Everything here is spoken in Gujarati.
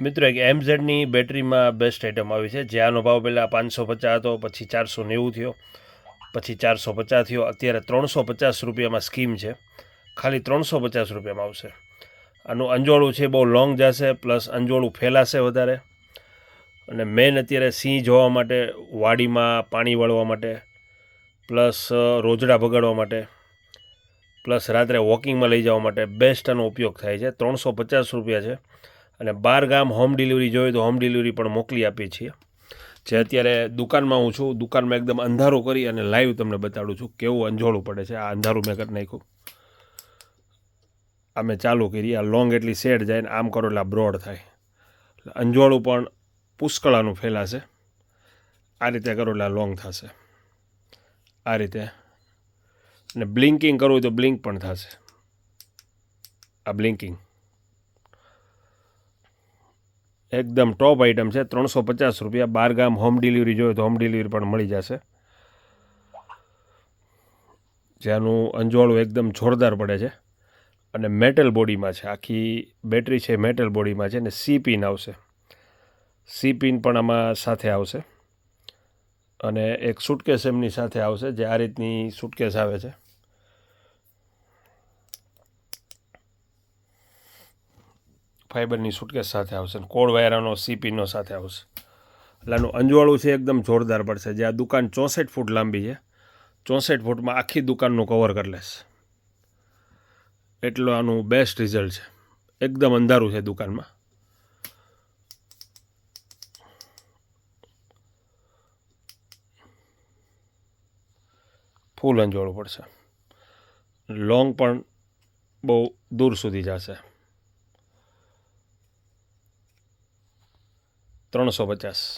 મિત્રો એક એમઝેડની બેટરીમાં બેસ્ટ આઇટમ આવી છે. જે આનો ભાવ પહેલાં પાંચસો પચાસ હતો, પછી ચારસો નેવું થયો, પછી ચારસો પચાસ થયો. અત્યારે ત્રણસો પચાસ રૂપિયામાં સ્કીમ છે. ખાલી ત્રણસો પચાસ રૂપિયામાં આવશે. આનું અંજોળું છે બહુ લોંગ જશે પ્લસ અંજોળું ફેલાશે વધારે. અને મેન અત્યારે સિંહ જોવા માટે, વાડીમાં પાણી વાળવા માટે પ્લસ રોજડા ભગાડવા માટે પ્લસ રાત્રે વોકિંગમાં લઈ જવા માટે બેસ્ટ આનો ઉપયોગ થાય છે. ત્રણસો પચાસ રૂપિયા છે. અને બાર ગામ હોમ ડિલિવરી જોઈએ તો હોમ ડિલિવરી પણ મોકલી આપીએ છીએ. જે અત્યારે દુકાનમાં હું છું, દુકાનમાં એકદમ અંધારું કરી અને લાઈવ તમને બતાડું છું, કેવું અંજોળું પડે છે. આ અંધારું મેં કરી નાખ્યું. આ મેં ચાલુ કરી, આ લોંગ એટલી શેડ જાય ને આમ કરો એટલે આ બ્રોડ થાય. અંજોળું પણ પુષ્કળાનું ફેલાશે. આ રીતે કરો એટલે આ લોંગ થશે. આ રીતે. અને બ્લિંકિંગ કરવું હોય તો બ્લિંક પણ થશે. આ બ્લિંકિંગ એકદમ ટોપ આઇટમ છે. ત્રણસો પચાસ રૂપિયા બાર ગામ હોમ ડિલિવરી જોઈએ તો હોમ ડિલિવરી પણ મળી જશે. જેનું અંજવાળું એકદમ જોરદાર પડે છે. અને મેટલ બોડીમાં છે. આખી બેટરી છે મેટલ બોડીમાં છે ને સી પિન આવશે. સી પિન પણ આમાં સાથે આવશે. અને એક સુટકેસ એમની સાથે આવશે જે આ રીતની સુટકેસ આવે છે. ફાઇબરની સુટકેસ સાથે આવશે અને કોડ વાયરાનો સીપીનો સાથે આવશે. એટલે આનું અંજવાળું છે, એકદમ જોરદાર પડશે. જે આ દુકાન ચોસઠ ફૂટ લાંબી છે. ચોસઠ ફૂટમાં આખી દુકાનનું કવર કરી લેશે. એટલું આનું બેસ્ટ રિઝલ્ટ છે. એકદમ અંધારું છે દુકાનમાં. ફૂલ અંજવાળું પડશે. લોંગ પણ બહુ દૂર સુધી જશે. ત્રણસો પચાસ.